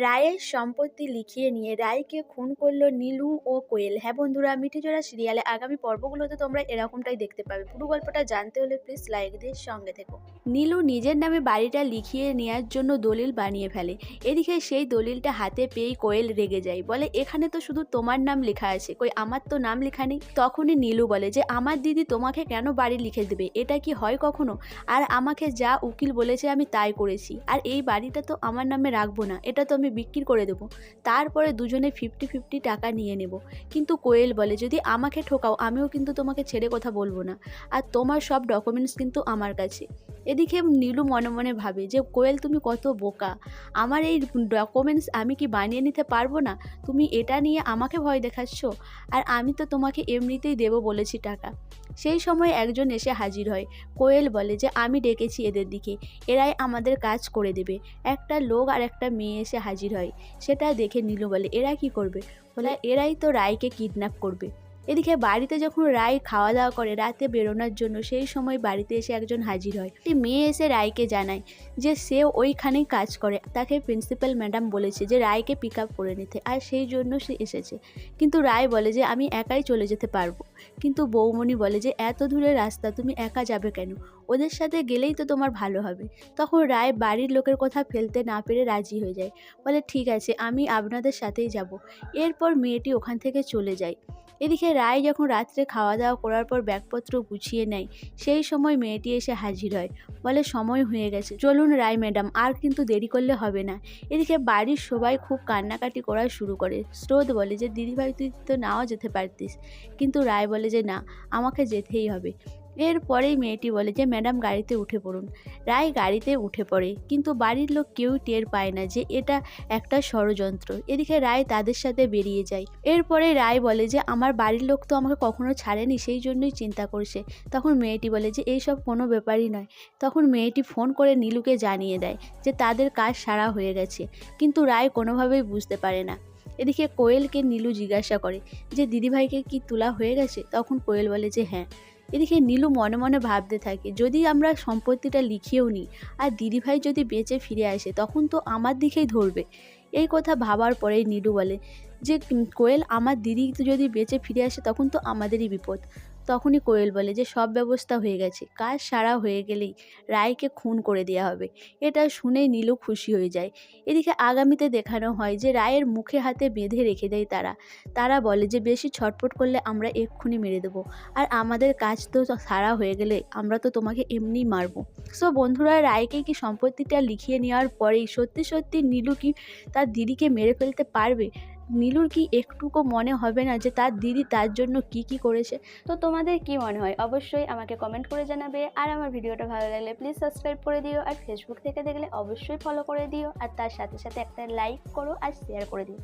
রায়ের সম্পত্তি লিখিয়ে নিয়ে রায়কে খুন করল নীলু ও কোয়েল। হ্যাঁ বন্ধুরা, মিঠিজোড়া সিরিয়ালে আগামী পর্বগুলোতে তোমরা এরকমটাই দেখতে পাবে। পুরো গল্পটা জানতে হলে প্লিজ লাইক দিয়ে সঙ্গে থেকো। নীলু নিজের নামে বাড়িটা লিখিয়ে নেওয়ার জন্য দলিল বানিয়ে ফেলে। এদিকে সেই দলিলটা হাতে পেয়েই কোয়েল রেগে যায়। বলে, এখানে তো শুধু তোমার নাম লেখা আছে। কই, আমার তো নাম লেখা নেই? তখনই নীলু বলে যে, আমার দিদি তোমাকে কেন বাড়ি লিখে দেবে? এটা কি হয় কখনো? আর আমাকে যা উকিল বলেছে আমি তাই করেছি। আর এই বাড়িটা তো আমার নামে রাখব না। এটা তো আমি বিক্রি করে দেবো। তারপরে দুজনে ফিফটি ফিফটি টাকা নিয়ে নেব। কিন্তু কোয়েল বলে, যদি আমাকে ঠোকাও, আমিও কিন্তু তোমাকে ছেড়ে কথা বলব না। আর তোমার সব ডকুমেন্টস কিন্তু আমার কাছে। এদিকে নীলু মনে মনে ভাবে যে, কোয়েল, তুমি কত বোকা। আমার এই ডকুমেন্টস আমি কি বানিয়ে নিতে পারব না? তুমি এটা নিয়ে আমাকে ভয় দেখাচ্ছ? আর আমি তো তোমাকে এমনিতেই দেবো বলেছি টাকা। সেই সময় একজন এসে হাজির হয়। কোয়েল বলে যে, আমি ডেকেছি এদের দিকে। এরাই আমাদের কাজ করে দেবে। একটা লোক আর একটা মেয়ে এসে হাজির হয়। সেটা দেখে নীলু বলে এরা কি করবে? বলে এরাই তো রায়কে কিডন্যাপ করবে। এদিকে বাড়িতে যখন রায় খাওয়া দাওয়া করে রাতে বেরোনোর জন্য, সেই সময় বাড়িতে এসে একজন হাজির হয়। একটি মেয়ে এসে রায়কে জানায় যে সে ওইখানেই কাজ করে। তাকে প্রিন্সিপাল ম্যাডাম বলেছে যে রায়কে পিক আপ করে নিতে আর সেই জন্য সে এসেছে। কিন্তু রায় বলে যে, আমি একাই চলে যেতে পারব। কিন্তু বৌমণি বলে যে, এত দূরের রাস্তা, তুমি একা যাবে কেন? ওদের সাথে গেলেই তো তোমার ভালো হবে। তখন রায় বাড়ির লোকের কথা ফেলতে না পেরে রাজি হয়ে যায়। বলে, ঠিক আছে, আমি আপনাদের সাথেই যাব। এরপর মেয়েটি ওখান থেকে চলে যায়। এদিকে রায় যখন রাত্রে খাওয়া দাওয়া করার পর ব্যাগপত্র গুছিয়ে নেয়, সেই সময় মেয়েটি এসে হাজির হয়। বলে, সময় হয়ে গেছে। চলুন রায় ম্যাডাম, আর কিন্তু দেরি করলে হবে না। এদিকে বাড়ির সবাই খুব কান্নাকাটি করা শুরু করে। স্রোত বলে যে, দিদিভাই, তুই তো নাও যেতে পারতিস। কিন্তু রায় বলে যে, না, আমাকে যেতেই হবে। এরপরেই মেয়েটি বলে যে, ম্যাডাম, গাড়িতে উঠে পড়ুন। রায় গাড়িতে উঠে পড়ে। কিন্তু বাড়ির লোক কেউ টের পায় না যে, এটা একটা ষড়যন্ত্র। এদিকে রায় তাদের সাথে বেরিয়ে যায়। এরপরে রায় বলে যে, আমার বাড়ির লোক তো আমাকে কখনো ছাড়েনি, সেই জন্যই চিন্তা করছে। তখন মেয়েটি বলে যে, এইসব কোনো ব্যাপারই নয়। তখন মেয়েটি ফোন করে নীলুকে জানিয়ে দেয় যে, তাদের কাজ সারা হয়ে গেছে। কিন্তু রায় কোনোভাবেই বুঝতে পারে না। এদিকে কোয়েলকে নীলু জিজ্ঞাসা করে যে, দিদিভাইকে কি তোলা হয়ে গেছে? তখন কোয়েল বলে যে হ্যাঁ। এদিকে নীলু মনে মনে ভাবতে থাকে, যদি আমরা সম্পত্তিটা লিখিয়েও নিই আর দিদিভাই যদি বেঁচে ফিরে আসে, তখন তো আমার দিকেই ধরবে। এই কথা ভাবার পরেই নীলু বলে যে কোয়েল, আমার দিদি যদি বেঁচে ফিরে আসে, তখন তো আমাদেরই বিপদ। তখনই কোয়েল বলে যে, সব ব্যবস্থা হয়ে গেছে। কাজ সারা হয়ে গেলেই রায়কে খুন করে দেওয়া হবে। এটা শুনেই নীলু খুশি হয়ে যায়। এদিকে আগামীতে দেখানো হয় যে, রায়ের মুখে হাতে বেঁধে রেখে দেয় তারা। তারা বলে যে, বেশি ছটপট করলে আমরা এক্ষুনি মেরে দেবো। আর আমাদের কাজ তো সারা হয়ে গেলে আমরা তো তোমাকে এমনিই মারব। সো বন্ধুরা, রায়কে কি সম্পত্তিটা লিখিয়ে নেওয়ার পরেই সত্যি সত্যি নীলু কি তার দিদিকে মেরে ফেলতে পারবে? নীলুর কি একটুকু মনে হবে না যে তার দিদি তার জন্য কি কি করেছে? তো তোমাদের কি মনে হয়? অবশ্যই আমাকে কমেন্ট করে জানাবে। আর আমার ভিডিওটা ভালো লাগলে প্লিজ সাবস্ক্রাইব করে দিও। আর ফেসবুক থেকে দেখলে অবশ্যই ফলো করে দিও। আর তার সাথে সাথে একটা লাইক করো আর শেয়ার করে দিও।